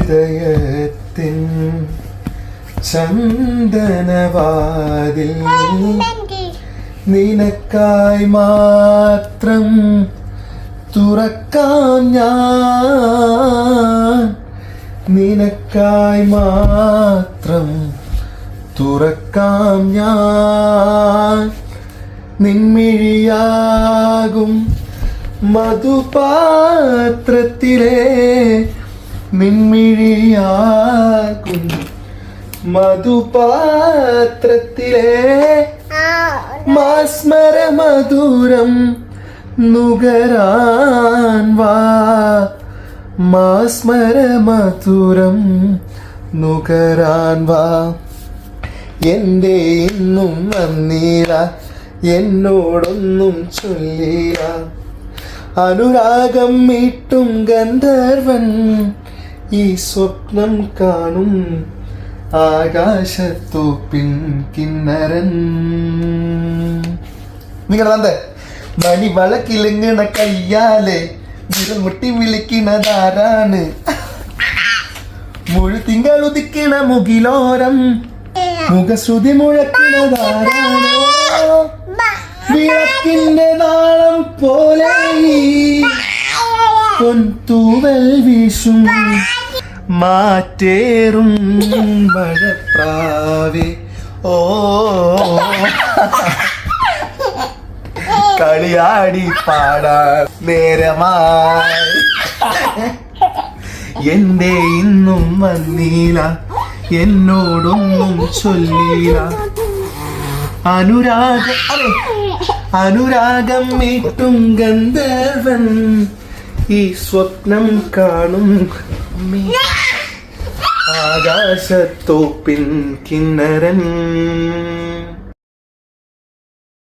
ഹൃദയത്തിൻ ചന്ദനവാതിൽ നിനക്കായി മാത്രം തുറക്കാം ഞാൻ. നിനക്കായി മാത്രം തുറക്കാം ഞാൻ. നിൻമിഴിയാകും മധുപാത്രത്തിലെ നിൻമിഴിയാകും മധുപാത്രത്തിലെ മാസ്മര മധുരം നുകരാൻ വാ. മാസ്മര മധുരം നുകരാൻ വാ. എന്റെ ഇന്നും വന്നീല? എന്നോടൊന്നും ചൊല്ലീല. അനുരാഗം മീട്ടും ഗന്ധർവൻ ഈ സ്വപ്നം കാണും ആകാശത്തോപ്പിൻ കിന്നരൻ നിങ്ങളെ മണി വളക്കിലുങ്ങണ കയ്യാലെ വിരൽ മുട്ടി വിളിക്കണതാരാണ് മുഴു തിങ്കൾ ഉദിക്കണ മുകിലോരം. മുഖശ്രുതി മുഴക്കണതാരാണ് നാളം പോലെ പൊൻതൂവൽ വീശും. മാറ്റേറും മഴപ്രാവേ. ഓ. കളിയാടി പാടാൻ നേരമായി. എന്റെ ഇന്നും വന്നീല. എന്നോടൊന്നും ചൊല്ലീല. അനുരാഗ അനുരാഗം മീട്ടും ഗന്ധർവൻ ഈ സ്വപ്നം കാണും. ആകാശത്തോപ്പിൻ കിന്നരൻ